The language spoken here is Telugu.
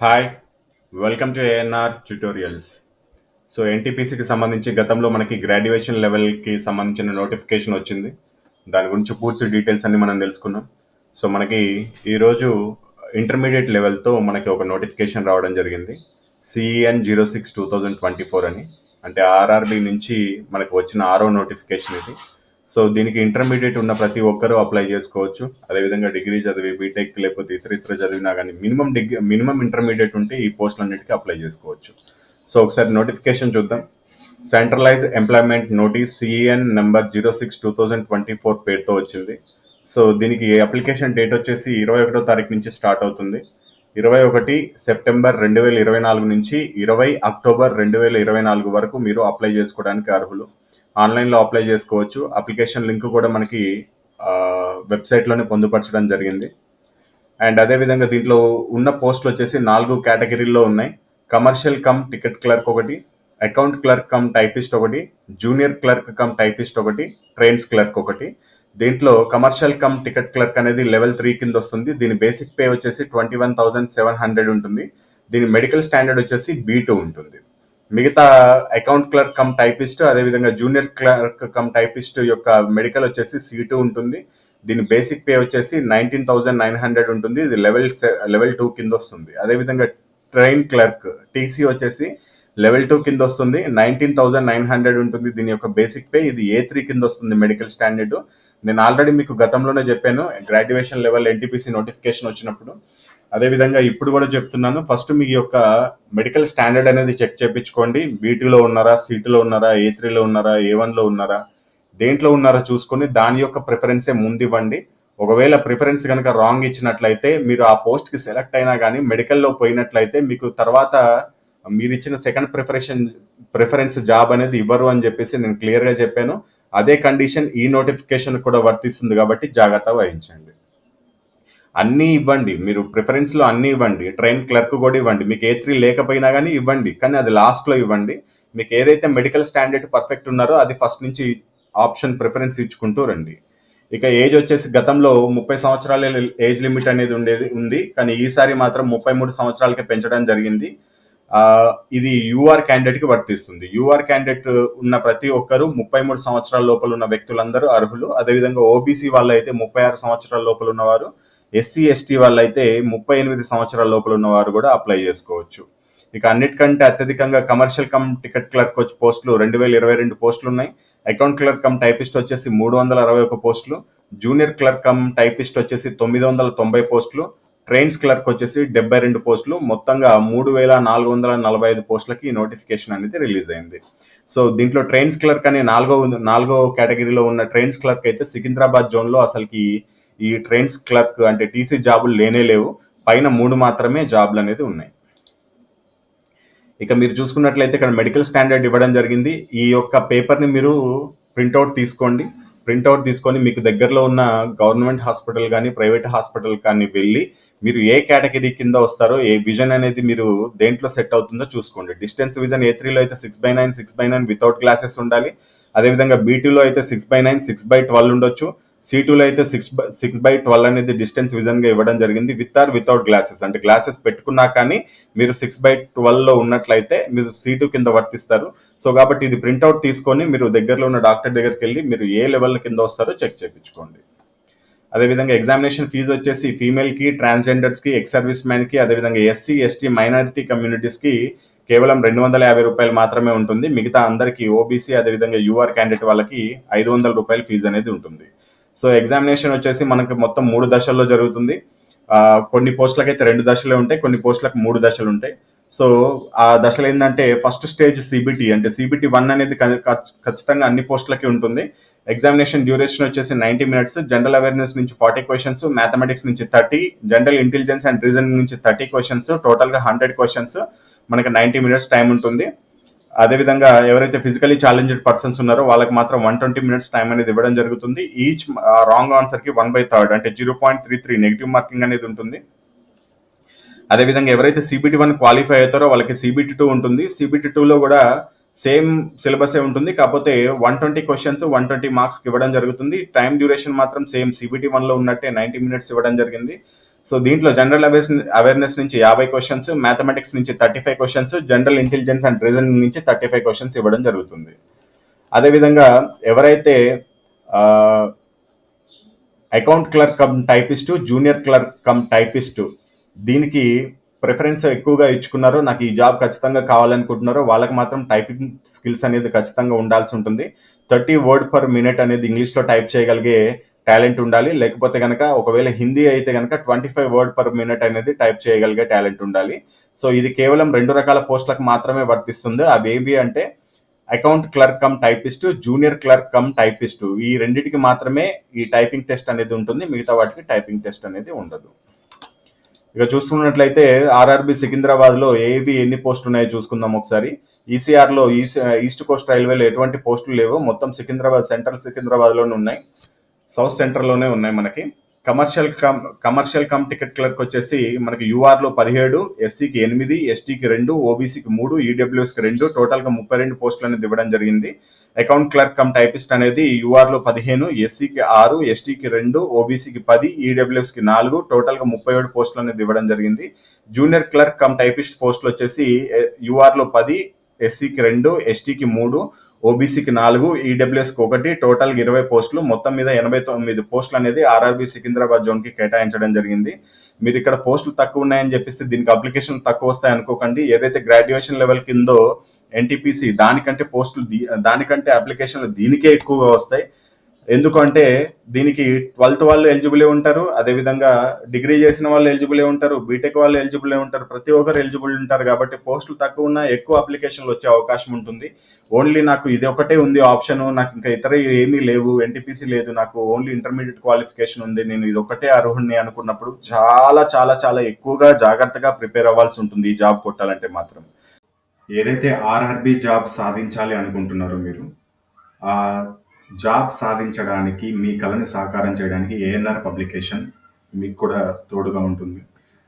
Hi welcome to ANR tutorials so ఎన్టీపీసీకి సంబంధించి గతంలో మనకి గ్రాడ్యుయేషన్ లెవెల్కి సంబంధించిన నోటిఫికేషన్ వచ్చింది. దాని గురించి పూర్తి డీటెయిల్స్ అన్ని మనం తెలుసుకున్నాం. సో మనకి ఈరోజు ఇంటర్మీడియట్ లెవెల్తో మనకి ఒక నోటిఫికేషన్ రావడం జరిగింది. CEN zero six two thousand twenty four అని. అంటే ఆర్ఆర్బి నుంచి మనకు వచ్చిన ఆరో నోటిఫికేషన్ ఇది. సో దీనికి ఇంటర్మీడియట్ ఉన్న ప్రతి ఒక్కరూ అప్లై చేసుకోవచ్చు. అదేవిధంగా డిగ్రీ చదివి బీటెక్ లేకపోతే ఇతర ఇతర చదివినా కానీ మినిమం డిగ్రీ మినిమం ఇంటర్మీడియట్ ఉంటే ఈ పోస్టులన్నిటికీ అప్లై చేసుకోవచ్చు. సో ఒకసారి నోటిఫికేషన్ చూద్దాం. Centralise employment notice CEN number zero six two thousand twenty four పేరుతో వచ్చింది. సో దీనికి అప్లికేషన్ డేట్ వచ్చేసి ఇరవై ఒకటో తారీఖు నుంచి స్టార్ట్ అవుతుంది. ఇరవై ఒకటి సెప్టెంబర్ రెండు వేల ఇరవై నాలుగు నుంచి ఇరవై అక్టోబర్ రెండు వేల ఇరవై నాలుగు వరకు మీరు అప్లై చేసుకోవడానికి అర్హులు. ఆన్లైన్లో అప్లై చేసుకోవచ్చు. అప్లికేషన్ లింక్ కూడా మనకి వెబ్సైట్లోనే పొందుపరచడం జరిగింది. అండ్ అదేవిధంగా దీంట్లో ఉన్న పోస్టులు వచ్చేసి నాలుగు కేటగిరీల్లో ఉన్నాయి. కమర్షియల్ కమ్ టికెట్ క్లర్క్ ఒకటి అకౌంట్ క్లర్క్ కమ్ టైపిస్ట్ ఒకటి జూనియర్ క్లర్క్ కమ్ టైపిస్ట్ ఒకటి ట్రైన్స్ క్లర్క్ ఒకటి. దీంట్లో కమర్షియల్ కమ్ టికెట్ క్లర్క్ అనేది లెవెల్ త్రీ కింద వస్తుంది. దీని బేసిక్ పే వచ్చేసి twenty one thousand seven hundred ఉంటుంది. దీని మెడికల్ స్టాండర్డ్ వచ్చేసి బీ టూ ఉంటుంది. మిగతా అకౌంట్ క్లర్క్ కమ్ టైపిస్ట్ అదేవిధంగా జూనియర్ క్లర్క్ కమ్ టైపిస్ట్ యొక్క మెడికల్ వచ్చేసి సీటు ఉంటుంది. దీని బేసిక్ పే వచ్చేసి నైన్టీన్ థౌసండ్ నైన్ హండ్రెడ్ ఉంటుంది. ఇది లెవెల్ లెవెల్ టూ కింద వస్తుంది. అదేవిధంగా ట్రైన్ క్లర్క్ టీసీ వచ్చేసి లెవెల్ టూ కింద వస్తుంది. నైన్టీన్ థౌజండ్ నైన్ హండ్రెడ్ ఉంటుంది దీని యొక్క బేసిక్ పే ఇది ఏ త్రీ కింద వస్తుంది మెడికల్ స్టాండర్డ్ నేను ఆల్రెడీ మీకు గతంలోనే చెప్పాను గ్రాడ్యుయేషన్ లెవెల్ ఎన్టీపీసీ నోటిఫికేషన్ వచ్చినప్పుడు. అదేవిధంగా ఇప్పుడు కూడా చెప్తున్నాను ఫస్ట్ మీ యొక్క మెడికల్ స్టాండర్డ్ అనేది చెక్ చేయించుకోండి బీటీలో ఉన్నారా సీటీలో ఉన్నారా ఏ త్రీలో ఉన్నారా ఏ వన్లో ఉన్నారా దేంట్లో ఉన్నారా చూసుకొని దాని యొక్క ప్రిఫరెన్సే ముందు ఇవ్వండి. ఒకవేళ ప్రిఫరెన్స్ కనుక రాంగ్ ఇచ్చినట్లయితే మీరు ఆ పోస్ట్కి సెలెక్ట్ అయినా కానీ మెడికల్లో పోయినట్లయితే మీకు తర్వాత మీరు ఇచ్చిన సెకండ్ ప్రిఫరేషన్ ప్రిఫరెన్స్ జాబ్ అనేది ఇవ్వరు అని చెప్పేసి నేను క్లియర్గా చెప్పాను. అదే కండిషన్ ఈ నోటిఫికేషన్ కూడా వర్తిస్తుంది కాబట్టి జాగ్రత్త వహించండి. అన్నీ ఇవ్వండి. మీరు ప్రిఫరెన్స్లో అన్నీ ఇవ్వండి. ట్రైన్ క్లర్క్ కూడా ఇవ్వండి. మీకు ఏ త్రీ లేకపోయినా కానీ ఇవ్వండి. కానీ అది లాస్ట్లో ఇవ్వండి. మీకు ఏదైతే మెడికల్ స్టాండర్డ్ పర్ఫెక్ట్ ఉన్నారో అది ఫస్ట్ నుంచి ఆప్షన్ ప్రిఫరెన్స్ ఇచ్చుకుంటూ రండి. ఇక ఏజ్ వచ్చేసి గతంలో ముప్పై సంవత్సరాల ఏజ్ లిమిట్ అనేది ఉండేది ఉంది. కానీ ఈసారి మాత్రం ముప్పై మూడు సంవత్సరాలకే పెంచడం జరిగింది. ఇది యూఆర్ క్యాండిడేట్కి వర్తిస్తుంది. యూఆర్ క్యాండిడేట్ ఉన్న ప్రతి ఒక్కరు ముప్పై మూడు సంవత్సరాల లోపల ఉన్న వ్యక్తులందరూ అర్హులు. అదేవిధంగా ఓబీసీ వాళ్ళైతే ముప్పై ఆరు సంవత్సరాల లోపల ఉన్నవారు. ఎస్సీ ఎస్టీ వాళ్ళైతే ముప్పై ఎనిమిది సంవత్సరాల లోపల ఉన్నవారు కూడా అప్లై చేసుకోవచ్చు. ఇక అన్నిటికంటే అత్యధికంగా కమర్షియల్ కమ్ టికెట్ క్లర్క్ వచ్చి పోస్టులు రెండు వేల ఇరవై రెండు పోస్టులు ఉన్నాయి. అకౌంట్ క్లర్క్ కమ్ టైపిస్ట్ వచ్చేసి మూడు వందల అరవై ఒక పోస్టులు. జూనియర్ క్లర్క్ కమ్ టైపిస్ట్ వచ్చేసి తొమ్మిది వందల తొంభై పోస్టులు. ట్రైన్స్ క్లర్క్ వచ్చేసి డెబ్బై రెండు పోస్టులు. మొత్తంగా మూడు వేల నాలుగు వందల నలభై ఐదు పోస్టులకి నోటిఫికేషన్ అనేది రిలీజ్ అయింది. సో దీంట్లో ట్రైన్స్ క్లర్క్ అనే నాలుగో నాలుగో కేటగిరీలో ఉన్న ట్రైన్స్ క్లర్క్ అయితే సికింద్రాబాద్ జోన్లో అసలుకి ఈ ట్రైన్స్ క్లర్క్ అంటే టీసీ జాబులు లేనే లేవు. పైన మూడు మాత్రమే జాబులు అనేది ఉన్నాయి. ఇక మీరు చూసుకున్నట్లయితే ఇక్కడ మెడికల్ స్టాండర్డ్ ఇవ్వడం జరిగింది. ఈ యొక్క పేపర్ని మీరు ప్రింట్అవుట్ తీసుకోండి. ప్రింట్అవుట్ తీసుకొని మీకు దగ్గరలో ఉన్న గవర్నమెంట్ హాస్పిటల్ కానీ ప్రైవేట్ హాస్పిటల్ కానీ వెళ్ళి మీరు ఏ కేటగిరీ కింద వస్తారో ఏ విజన్ అనేది మీరు దేంట్లో సెట్ అవుతుందో చూసుకోండి. డిస్టెన్స్ విజన్ ఏ త్రీలో అయితే six by nine six by nine without glasses ఉండాలి. అదేవిధంగా బీటీలో అయితే six by nine six by twelve ఉండొచ్చు. సి టూలో అయితే six by six by twelve అనేది డిస్టెన్స్ విజన్గా ఇవ్వడం జరిగింది విత్ ఆర్ వితౌట్ గ్లాసెస్ అంటే గ్లాసెస్ పెట్టుకున్నా కానీ మీరు సిక్స్ బై ట్వెల్వ్లో ఉన్నట్లయితే మీరు సి టూ కింద వర్తిస్తారు. సో కాబట్టి ఇది ప్రింట్అవుట్ తీసుకొని మీరు దగ్గరలో ఉన్న డాక్టర్ దగ్గరికి వెళ్ళి మీరు ఏ లెవెల్ కింద వస్తారో చెక్ చేయించుకోండి. అదేవిధంగా ఎగ్జామినేషన్ ఫీజు వచ్చేసి ఫీమేల్కి ఎక్స్ సర్వీస్ మ్యాన్కి అదేవిధంగా ఎస్సీ ఎస్టీ మైనారిటీ కమ్యూనిటీస్కి కేవలం రెండు వందల యాభై రూపాయలు మాత్రమే ఉంటుంది. మిగతా అందరికి ఓబీసీ అదేవిధంగా యూఆర్ క్యాండిడేట్ వాళ్ళకి ఐదు వందల రూపాయల ఫీజు అనేది ఉంటుంది. సో ఎగ్జామినేషన్ వచ్చేసి మనకి మొత్తం మూడు దశల్లో జరుగుతుంది. కొన్ని పోస్టులకు అయితే రెండు దశలే ఉంటాయి కొన్ని పోస్టులకు మూడు దశలు ఉంటాయి. సో ఆ దశలు ఏంటంటే ఫస్ట్ స్టేజ్ సిబిటి అంటే సిబిటి వన్ అనేది ఖచ్చితంగా అన్ని పోస్టులకి ఉంటుంది. ఎగ్జామినేషన్ డ్యూరేషన్ వచ్చేసి నైంటీ మినిట్స్ జనరల్ అవేర్నెస్ నుంచి ఫార్టీ క్వశ్చన్స్ మ్యాథమెటిక్స్ నుంచి thirty general intelligence and reasoning నుంచి థర్టీ క్వశ్చన్స్ టోటల్గా హండ్రెడ్ క్వశ్చన్స్ మనకి నైంటీ మినిట్స్ టైం ఉంటుంది. అదేవిధంగా ఎవరైతే ఫిజికలీ ఛాలెంజ్డ్ పర్సన్స్ ఉన్నారో వాళ్ళకి మాత్రం వన్ ట్వంటీ మినిట్స్ టైం అనేది ఇవ్వడం జరుగుతుంది. ఈచ్ రాంగ్ ఆన్సర్కి వన్ బై థర్డ్ అంటే zero point three three negative marking అనేది ఉంటుంది. అదేవిధంగా ఎవరైతే సిబిటి వన్ క్వాలిఫై అవుతారో వాళ్ళకి సిబిటి టూ ఉంటుంది. సిబిటి టూలో కూడా సేమ్ సిలబసే ఉంటుంది. కాకపోతే one twenty questions one twenty marks ఇవ్వడం జరుగుతుంది. టైం డ్యూరేషన్ మాత్రం సేమ్ సిబిటి వన్లో ఉన్నట్టే నైంటీ మినిట్స్ ఇవ్వడం జరిగింది. సో దీంట్లో జనరల్ అవేర్స్ అవేర్నెస్ నుంచి యాభై క్వశ్చన్స్ మ్యాథమెటిక్స్ నుంచి thirty five questions general intelligence and reasoning నుంచి థర్టీ ఫైవ్ క్వశ్చన్స్ ఇవ్వడం జరుగుతుంది. అదేవిధంగా ఎవరైతే account clerk cum typist junior clerk cum typist దీనికి ప్రిఫరెన్స్ ఎక్కువగా ఇచ్చుకున్నారో నాకు ఈ జాబ్ ఖచ్చితంగా కావాలనుకుంటున్నారో వాళ్ళకి మాత్రం టైపింగ్ స్కిల్స్ అనేది ఖచ్చితంగా ఉండాల్సి ఉంటుంది. థర్టీ వర్డ్ పర్ మినిట్ అనేది ఇంగ్లీష్లో టైప్ చేయగలిగే టాలెంట్ ఉండాలి. లేకపోతే కనుక ఒకవేళ హిందీ అయితే కనుక twenty five word per minute అనేది టైప్ చేయగలిగే టాలెంట్ ఉండాలి. సో ఇది కేవలం రెండు రకాల పోస్టులకు మాత్రమే వర్తిస్తుంది. అవి ఏవి అంటే account clerk cum typist junior clerk cum typist. ఈ రెండింటికి మాత్రమే ఈ టైపింగ్ టెస్ట్ అనేది ఉంటుంది. మిగతా వాటికి టైపింగ్ టెస్ట్ అనేది ఉండదు. ఇక చూసుకున్నట్లయితే ఆర్ఆర్బి సికింద్రాబాద్లో ఏవి ఎన్ని పోస్టులు ఉన్నాయో చూసుకుందాం ఒకసారి. ఈసీఆర్లో ఈస్ట్ ఈస్ట్ కోస్ట్ రైల్వేలో ఎటువంటి పోస్టులు లేవు. మొత్తం సికింద్రాబాద్ సెంట్రల్ సికింద్రాబాద్లోనే ఉన్నాయి. సౌత్ సెంటర్లోనే ఉన్నాయి మనకి. Commercial cum commercial cum ticket clerk వచ్చేసి మనకి యూఆర్లో పదిహేడు ఎస్సీకి ఎనిమిది ఎస్టీకి రెండు ఓబీసీకి మూడు ఈడబ్ల్యూఎస్కి రెండు టోటల్గా ముప్పై రెండు పోస్టులు అనేది ఇవ్వడం జరిగింది. అకౌంట్ క్లర్క్ కమ్ టైపిస్ట్ అనేది యూఆర్లో పదిహేను ఎస్సీకి ఆరు ఎస్టీకి రెండు ఓబీసీకి పది ఈడబ్ల్యూఎస్కి నాలుగు టోటల్గా ముప్పై ఏడు పోస్టులు అనేది ఇవ్వడం జరిగింది. జూనియర్ క్లర్క్ కమ్ టైపిస్ట్ పోస్టులు వచ్చేసి యూఆర్లో పది ఎస్సీకి రెండు ఎస్టీకి మూడు ఓబీసీకి నాలుగు ఈడబ్ల్యూఎస్కి ఒకటి టోటల్గా ఇరవై పోస్టులు. మొత్తం మీద ఎనభై తొమ్మిది పోస్టులు అనేది ఆర్ఆర్బీ సికింద్రాబాద్ జోన్కి కేటాయించడం జరిగింది. మీరు ఇక్కడ పోస్టులు తక్కువ ఉన్నాయని చెప్పేసి దీనికి అప్లికేషన్ తక్కువ వస్తాయి అనుకోకండి. ఏదైతే గ్రాడ్యుయేషన్ లెవెల్ కిందో ఎన్టీపీసీ దానికంటే పోస్టులు దానికంటే అప్లికేషన్లు దీనికే ఎక్కువగా వస్తాయి. ఎందుకంటే దీనికి ట్వెల్త్ వాళ్ళు ఎలిజిబులే ఉంటారు. అదేవిధంగా డిగ్రీ చేసిన వాళ్ళు ఎలిజిబులే ఉంటారు. బీటెక్ వాళ్ళు ఎలిజిబులే ఉంటారు. ప్రతి ఒక్కరు ఎలిజిబుల్ ఉంటారు కాబట్టి పోస్టులు తక్కువ ఉన్నా ఎక్కువ అప్లికేషన్లు వచ్చే అవకాశం ఉంటుంది. ఓన్లీ నాకు ఇది ఒకటే ఉంది ఆప్షన్ నాకు ఇంకా ఇతర ఏమీ లేవు ఎన్టీపీసీ లేదు నాకు ఓన్లీ ఇంటర్మీడియట్ క్వాలిఫికేషన్ ఉంది నేను ఇది ఒకటే అర్హుణ్ణి అనుకున్నప్పుడు చాలా చాలా చాలా ఎక్కువగా జాగ్రత్తగా ప్రిపేర్ అవ్వాల్సి ఉంటుంది ఈ జాబ్ కొట్టాలంటే మాత్రం. ఏదైతే ఆర్ఆర్బి జాబ్ సాధించాలి అనుకుంటున్నారో మీరు ఆ జాబ్ సాధించడానికి మీ కళని సాకారం చేయడానికి ఏఎన్ఆర్ పబ్లికేషన్ మీకు కూడా తోడుగా ఉంటుంది.